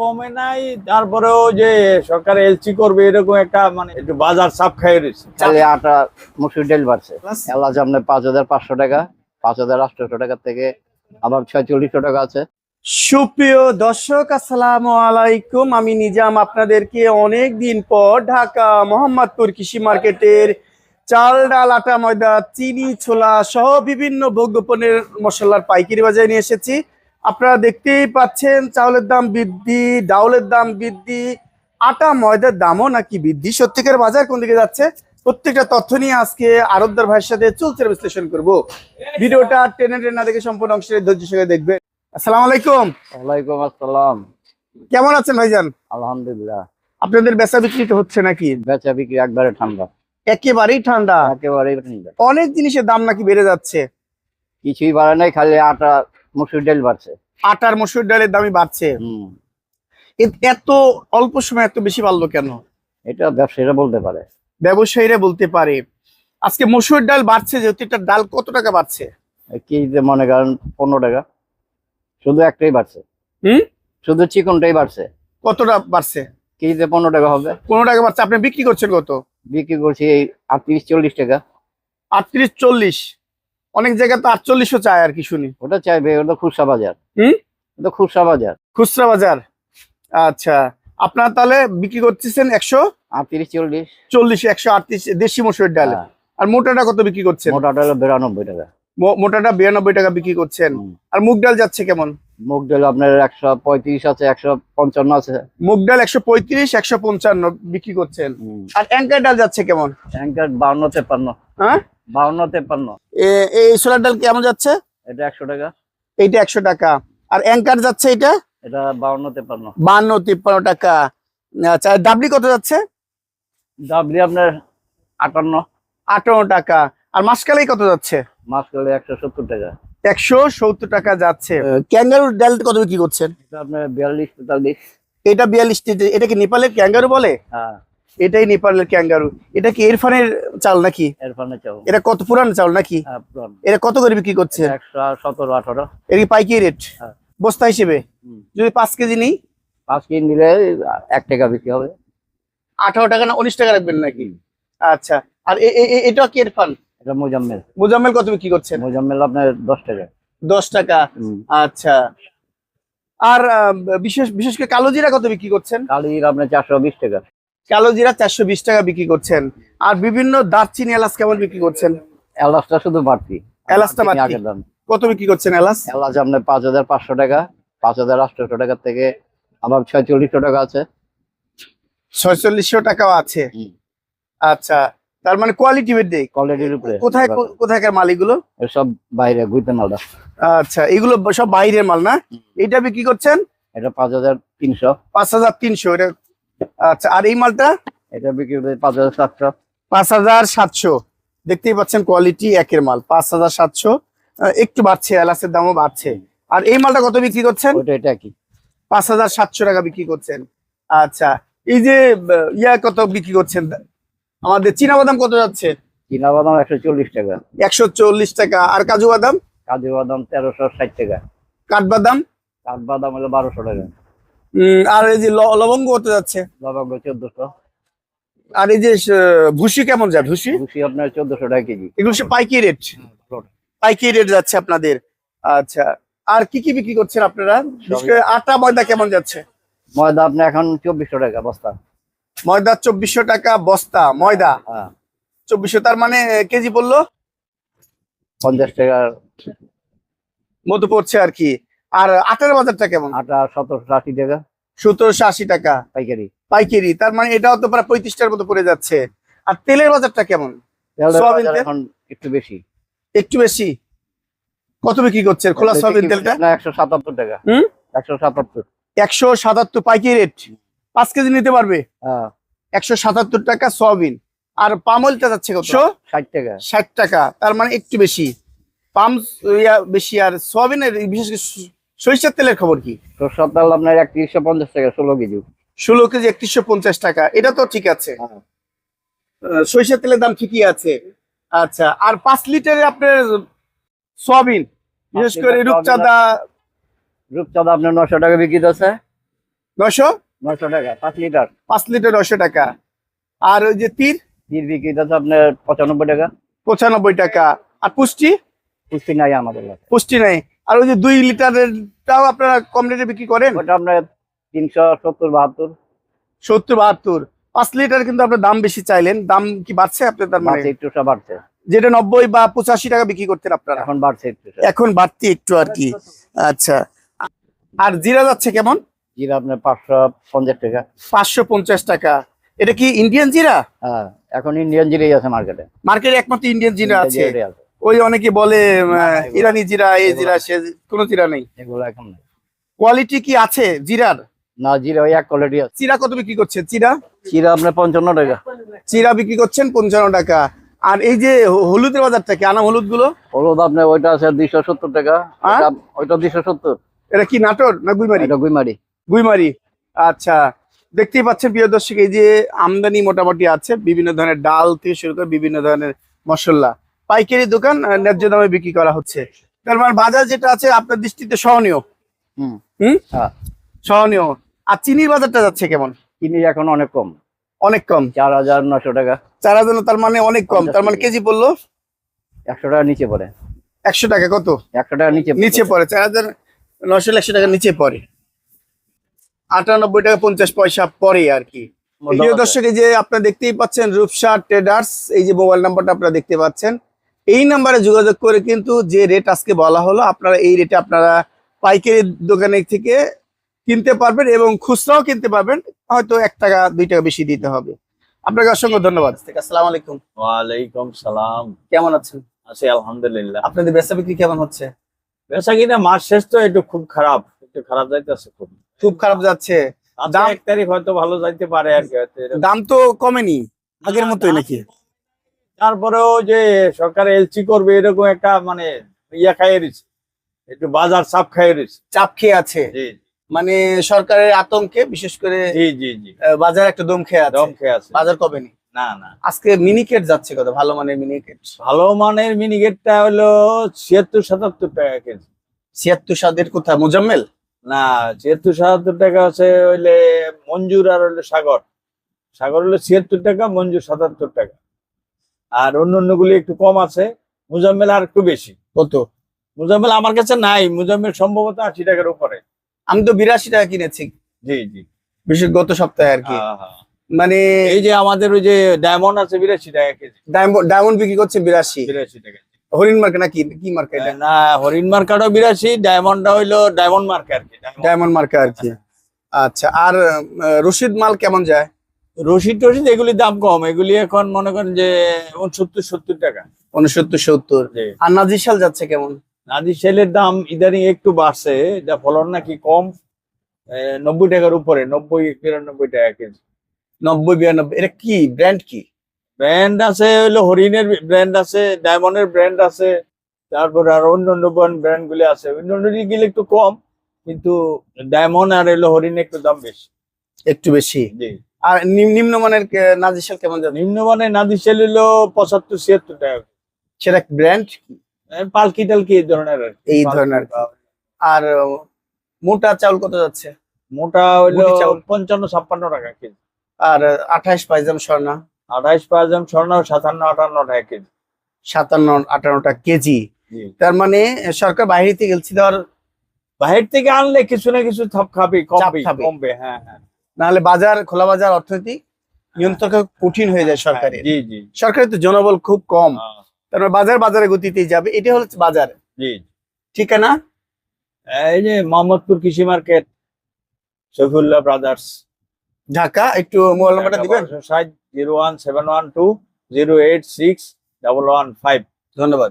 কমে নাই তারপরেও যে সরকার এলসি করবে এরকম একটা মানে একটু বাজার চাপ খাই রয়েছে চালে আটা মুসুর ডাল বাড়ছে। এলাচ আপনার পাঁচ হাজার পাঁচশো টাকা পাঁচ হাজার আটশোশো টাকা থেকে আবার ছয়চল্লিশশো টাকা আছে। সুপ্রিয় দর্শক আসসালামু আলাইকুম। আমি নিজাম আপনাদেরকে অনেক দিন পর ঢাকা মোহাম্মদপুর কৃষি মার্কেটের চাল ডাল আটা ময়দা চিনি ছোলা সহ বিভিন্ন ভোগ্যপণ্যের মশলার পাইকারি বাজারে নিয়ে এসেছি। আপনারা দেখতেই পাচ্ছেন চাউলের দাম বৃদ্ধি ডাউলের দাম বৃদ্ধি আটা ময়দার দামও নাকি বৃদ্ধি। সত্যিকার বাজার কোন দিকে যাচ্ছে? প্রত্যেকটা তথ্য নিয়ে আজকে আরবদার ভাইয়ের সাথে চলছে বিশ্লেষণ করব। ভিডিওটা টেনে টেনে না দেখে সম্পূর্ণ অংশের ধৈর্য সঙ্গে দেখবে আসসালামু আলাইকুম। ওয়ালাইকুম আসসালাম। কেমন আছেন ভাইজান? আলহামদুলিল্লাহ। আপনাদের বেচা বিক্রি তো হচ্ছে নাকি? বেচা বিক্রি একবারে ঠান্ডা। একেবারেই ঠান্ডা। একেবারেই ঠান্ডা। অনেক জিনিসের দাম নাকি বেড়ে যাচ্ছে। কিছুই বাড়ে নাই খালি আটা মুসুর ডাল বাড়ছে। আটার মসুর ডালের দামই বাড়ছে। এত অল্প সময় এত বেশি বাড়লো কেন? এটা ব্যবসায়ীরা বলতে পারে। ব্যবসায়ীরা বলতে পারে। আজকে মসুর ডাল বাড়ছে যেহেতু এটা ডাল কত টাকা বাড়ছে? কেজিতে মনে করেন পনেরো টাকা। শুধু একটাই বাড়ছে। হুম? শুধু চিকনটাই বাড়ছে। কতটা বাড়ছে? কেজিতে পনেরো টাকা হবে। পনেরো টাকা বাড়ছে। আপনি বিক্রি করছেন কত? বিক্রি করছি এই আটত্রিশ চল্লিশ টাকা। আটত্রিশ চল্লিশ। অনেক জায়গায় তো আটচল্লিশও চায় আর কি শুনি। ওটা চাইবে ওটা খুচরা বাজার। হুম? ওটা খুচরা বাজার। খুচরা বাজার। আচ্ছা আপনার তাহলে বিক্রি করতেছেন একশো? আটত্রিশ চল্লিশ। চল্লিশ একশো আটত্রিশ দেশি মসুর ডাল। হ্যাঁ, আর মোটাটা কত বিক্রি করছেন? মোটাটা হলো বিরানব্বই টাকা। মোটাটা বিরানব্বই টাকা বিক্রি করছেন। আর মুগ ডাল যাচ্ছে কেমন? মুগ ডাল আপনার একশো পঁয়ত্রিশ আছে একশো পঞ্চান্ন আছে। মুগ ডাল একশো পঁয়ত্রিশ একশো পঞ্চান্ন বিক্রি করছেন। আর অ্যাঙ্কার ডাল যাচ্ছে কেমন? বাউন্ন তেপান্ন হ্যাঁ? বাউন্ন তেপান্ন এ- এই সোলার ডাল কেমন যাচ্ছে? এটা একশো টাকা। এইটা একশো টাকা। আর অ্যাঙ্কার যাচ্ছে এটা? এটা বাউন্ন তেপান্ন বান্ন তিপ্পান্ন টাকা। আচ্ছা ডাবলি কত যাচ্ছে? ডাবলি আপনার আটান্ন। আটান্ন টাকা। আর মাসকালাই কত যাচ্ছে? করলে একশো সত্তর টাকা। একশো সত্তর টাকা যাচ্ছে। ক্যাঙ্গারুর ডাল কত বিক্রি করছেন? এটা আপনার বিয়াল্লিশ তেতাল্লিশ। এটা বিয়াল্লিশ এটা কি নেপালের ক্যাঙ্গারু বলে? হ্যাঁ। এটাই নেপালের ক্যাঙ্গারু এটা কি এরফানের চাল নাকি? এরফানে চাও এটা কত পুরান চাল নাকি? হ্যাঁ এটা কত করে বিক্রি করছে? সতেরো আঠারো। এটা কি পাইকারি রেট হ্যাঁ। বস্তা হিসেবে? যদি পাঁচ কেজি নিই? পাঁচ কেজি নিলে এক টাকা বিক্রি হবে। আঠারো টাকা না উনিশ টাকা রাখবেন নাকি? আচ্ছা। আর এটা কি এরফান? এটা মোজাম্মেল। মোজাম্মেল কত বিক্রি করছেন? মোজাম্মেল আপনার দশ টাকা। দশ টাকা। আচ্ছা। আর বিশেষ বিশেষ করে কালো জিরা কত বিক্রি করছেন? কালির আপনার চারশো বিশ টাকা। কালো জিরা চারশো বিশ টাকা বিক্রি করছেন। আর বিভিন্ন দারচিনি এলাচ কেমন বিক্রি করছেন? এলাচটা শুধু বাড়তি। এলাচটা বাড়তি। কত বিক্রি করছেন এলাচ? এলাচ আপনার পাঁচ হাজার পাঁচশো টাকা পাঁচ হাজার আটশোশো টাকা থেকে আবার ছয়চল্লিশশো টাকা আছে। ছয়চল্লিশশো টাকাও আছে। আচ্ছা তার মানে কোয়ালিটি বেডে কোয়ালিটির উপরে। কোথায় কোথায়কার মাল এগুলো সব বাইরে গুইতে মালটা আচ্ছা এগুলো সব বাইরের মাল না? এটা বিক্রি করছেন? এটা পাঁচ হাজার তিনশো। পাঁচ হাজার তিনশো এটা আচ্ছা আর এই মালটা? এটা বিক্রি করে পাঁচ হাজার সাতশো। পাঁচ হাজার সাতশো। দেখতেই পাচ্ছেন কোয়ালিটি একের মাল পাঁচ হাজার সাতশো। একটু বাড়ছে এলাচের দামও বাড়ছে। আর এই মালটা কত বিক্রি করছেন? ওইটা এটা কি পাঁচ হাজার সাতশো টাকা বিক্রি করছেন। আচ্ছা এই যে ইয়া কত বিক্রি করছেন? আমাদের চীনা বাদাম কত যাচ্ছে? চীনা বাদাম একশো চল্লিশ টাকা। একশো চল্লিশ টাকা। আর কাজু বাদাম? কাজু বাদাম তেরোশো ষাট টাকা। কাঠবাদাম? কাঠ বাদাম হলো বারোশো টাকা। আর এই যে লবঙ্গ কত যাচ্ছে। লবঙ্গ চোদ্দশো। আর এই যে ভুসি কেমন যায়? ভুসি? ভুসি আপনার চোদ্দশো টাকা কেজি। এগুলো সব পাইকারি রেট। পাইকি রেট যাচ্ছে আপনাদের। আচ্ছা আর কি কি বিক্রি করছেন আপনারা? আটা ময়দা কেমন যাচ্ছে? ময়দা আপনার এখন চব্বিশশো টাকা বস্তা। ময়দা চব্বিশশো টাকা বস্তা ময়দা। হ্যাঁ। চব্বিশশো তার মানে কেজি বলল? পঞ্চাশ টাকার মতো পড়ছে আর কি। আর আটার বাজারটা কেমন? আটা সতেরোশো আশি টাকা। সতেরোশো আশি টাকা। পাইকারি। পাইকারি তার মানে এটাও তো প্রায় পঁয়ত্রিশটার মতো পড়ে যাচ্ছে। আর তেলের বাজারটা কেমন? এখন একটু বেশি। একটু বেশি? কত বিক্রি করছে খোলা সয়াবিন তেলটা? একশো সাতাত্তর টাকা। হুম? একশো সাতাত্তর। একশো সাতাত্তর পাইকারি রেট। পাঁচ কেজি নিতে পারবে? হ্যাঁ। একশো সাতাত্তর টাকা সয়াবিন। আর পামলটা যাচ্ছে কত? ষাট টাকা। ষাট টাকা তার মানে একটু বেশি। পাম বেশি আর সয়াবিনের বিশেষ সরিষার তেলের খবর কি? সরষার তেল আপনার একত্রিশশো পঞ্চাশ টাকা ষোলো কেজি। ষোলো কেজি একত্রিশশো পঞ্চাশ টাকা। এটা তো ঠিক আছে। হ্যাঁ। সরিষার তেলের দাম ঠিকই আছে। আচ্ছা আর পাঁচ লিটারে আপনার সয়াবিন বিশেষ করে রূপচাঁদা। রূপচাঁদা আপনার নশো টাকা বিক্রি আছে নশো নশো টাকা পাঁচ লিটার। পাঁচ লিটার নশো টাকা। আর ওই যে তীর? তির বিক্রি আছে আপনার পঁচানব্বই টাকা। পঁচানব্বই টাকা। আর পুষ্টি? পুষ্টি নাই আমাদের পুষ্টি নাই। আর ওই যে দুই লিটারেরটাও আপনারা কম রেটে বিক্রি করেন? ওটা আপনার তিনশো সত্তর বাহাত্তর। সত্তর বাহাত্তর। পাঁচ লিটার কিন্তু আপনার দাম বেশি চাইলেন দাম কি বাড়ছে আপনার তার মানে? একটু বাড়ছে। যেটা নব্বই বা পঁচাশি টাকা বিক্রি করতেন আপনারা। এখন বাড়ছে একটু এখন বাড়তি একটু আর কি। আচ্ছা। আর জিরা যাচ্ছে কেমন? জিরা আপনার পাঁচশো পঞ্চাশ টাকা। পাঁচশো পঞ্চাশ টাকা। এটা কি ইন্ডিয়ান জিরা? হ্যাঁ এখন ইন্ডিয়ান জিরাই আছে মার্কেটে মার্কেটে একমাত্র ইন্ডিয়ান জিরা আছে। ওই অনেকে বলে ইরানি জিরা এই জিরা সে কোনো জিরা নেই। এগুলো এখন কোয়ালিটি কি আছে জিরার? না জিরা ওই এক কোয়ালিটি আছে। চিরা কত বিক্রি করছে চিরা চিরা আপনার পঞ্চান্ন টাকা। চিরা বিক্রি করছেন পঞ্চান্ন টাকা। আর এই যে হলুদের বাজারটা কি? আনা হলুদগুলো হলুদ আপনার ওইটা আছে দুইশো সত্তর টাকা? ওইটা- ওইটা দুইশো সত্তর। এটা কি নাটোর না গুইমারি এটা গুইমারি গুইমারি আচ্ছা দেখতেই পাচ্ছেন প্রিয় দর্শক এই যে আমদানি মোটামুটি আছে বিভিন্ন ধরনের ডাল থেকে শুরু করে বিভিন্ন ধরনের মশলা। পাইকারি দোকান ন্যায্য দামে বিক্রি করা হচ্ছে। তার মানে বাজার যেটা আছে আপনার দৃষ্টিতে সহনীয়। হুম। হুম? হ্যাঁ। সহনীয়। আর চিনির বাজারটা যাচ্ছে কেমন? চিনি এখন অনেক কম। অনেক কম? চার হাজার নশো টাকা। চার হাজার তার মানে অনেক কম। তার মানে কেজি। পড়ল? একশো টাকা নিচে পড়ে। একশো টাকা কত? একশো টাকা নিচে নিচে পড়ে। চার হাজার নশো একশো টাকা নিচে পড়ে। আটানব্বই টাকা পঞ্চাশ পয়সা পরে আর কি। প্রিয় দর্শক যে আপনারা দেখতেই পাচ্ছেন রূপসা ট্রেডার্স এই যে মোবাইল নাম্বারটা আপনারা দেখতে পাচ্ছেন। এই নাম্বারে যোগাযোগ করে কিন্তু যে রেট আজকে বলা হলো আপনারা এই রেটে আপনারা পাইকারি দোকানে থেকে কিনতে পারবেন এবং খুচরাও কিনতে পারবেন হয়তো এক টাকা দুই টাকা বেশি দিতে হবে। আপনাকে অসংখ্য ধন্যবাদ। আসসালাম আলাইকুম। ওয়ালাইকুম সালাম। কেমন আছেন? আছি আলহামদুলিল্লাহ। আপনাদের বেচা বিক্রি কেমন হচ্ছে? বেচা কিনা মাস শেষ তো একটু খুব খারাপ একটু খারাপ যাইতেছে খুব। খুব খারাপ যাচ্ছে। দাম- এক তারিখ হয়তো ভালো যাইতে পারে আর কি দাম তো কমেনি আগের মতোই নাকি? তারপরেও যে সরকার এলসি করবে এরকম একটা মানে ইয়া খাইয়ে দিচ্ছে একটু বাজার চাপ খাইয়ে দিচ্ছে চাপ খেয়ে আছে। মানে সরকারের আতঙ্কে বিশেষ করে জি জি জি। বাজার একটা দম খেয়ে আছে। দম খেয়ে আছে। বাজার কমেনি না? না আজকে মিনিকেট যাচ্ছে কত ভালো মানের মিনিকেট। ভালো মানের মিনিকেটটা হলো ছিয়াত্তর সাতাত্তর টাকা কেজি। ছিয়াত্তর কোথায় মোজাম্মেল? না ছিয়াত্তর সাতাত্তর টাকা আছে হইলে মঞ্জুর আর হইলে সাগর। সাগর হলো ছিয়াত্তর টাকা মঞ্জুর সাতাত্তর টাকা। আর অন্য অন্যগুলি একটু কম আছে। মুজাম্মেল আর একটু বেশি। কত? মুজাম্মেল আমার কাছে নাই। মুজাম্মেল সম্ভবত আশি টাকার উপরে। আমি তো বিরাশি টাকা কিনেছি। জি জি। বিশেষ গত সপ্তাহে আর কি। হ্যাঁ, হ্যাঁ। মানে এই যে আমাদের ওই যে ডায়মন্ড আছে বিরাশি টাকা কেজি। ডায়মন্ড ডায়মন্ড বিক্রি করছে বিরাশি। বিরাশি টাকা হরিণ নাকি? কি মার্কেট না হরিণ মার্কাটও বিরাশি ডায়মন্ডটা হইল ডায়মন্ড মার্ক আর কি ডায়মন্ড আর কি। আচ্ছা। আর রশিদ মাল কেমন যায়? রশিদ টশিদ এগুলির দাম কম। এগুলি এখন মনে করেন যে উনসত্তর সত্তর টাকা। উনসত্তর সত্তর। আর নাজিশাল যাচ্ছে কেমন? নাদি সেলের দাম ইদানিং একটু বাড়ছে যা ফলন নাকি কম। নব্বই টাকার উপরে নব্বই বিরানব্বই টাকা কেজি। নব্বই বিরানব্বই এটা কি? ব্র্যান্ড কি? ব্র্যান্ড আছে হলো হরিণের ব্র্যান্ড আছে ডায়মন্ডের ব্র্যান্ড আছে তারপর আর অন্য অন্য ব্র্যান্ড গুলি আছে। অন্য অন্য গুলি একটু কম কিন্তু ডায়মন্ড আর হলো হরিণ একটু দাম বেশি। একটু বেশি? জি। আর নিম- নিম্নমানের নাজিশাল কেমন যাচ্ছে নিম্নমানের নাদি সেল হলো পঁচাত্তর ছিয়াত্তর টাকা। সেটা ব্র্যান্ড পালকি টালকি এই ধরনের এই ধরনের আর মোটা চাউল কত যাচ্ছে? মোটা চাউল। পঞ্চান্ন ছাপ্পান্ন টাকা কেজি। আর আঠাইশ পাইজাম স্বর্ণা? আঠাইশ পাঁচ স্বর্ণ সাতান্ন আটান্ন টাকা কেজি। সাতান্ন আটান্নটা কেজি। তার মানে সরকার বাইরে থেকে এলসি ধর বাহির থেকে আনলে কিছু না কিছু খাবে। কমবে হ্যাঁ হ্যাঁ। নাহলে বাজার খোলা বাজার অর্থনীতি নিয়ন্ত্রণ কঠিন হয়ে যায় সরকারের। জি জি। সরকারের তো জনবল খুব কম। তারপর মানে বাজার বাজারে গতিতেই যাবে। এটা হচ্ছে বাজার। জি। ঠিকানা? এই যে মোহাম্মদপুর কৃষি মার্কেট শফিউল্লাহ ব্রাদার্স। ঢাকা একটু মোবাইল নাম্বারটা দিবেন? Zero one seven one two zero eight six double one five. ধন্যবাদ।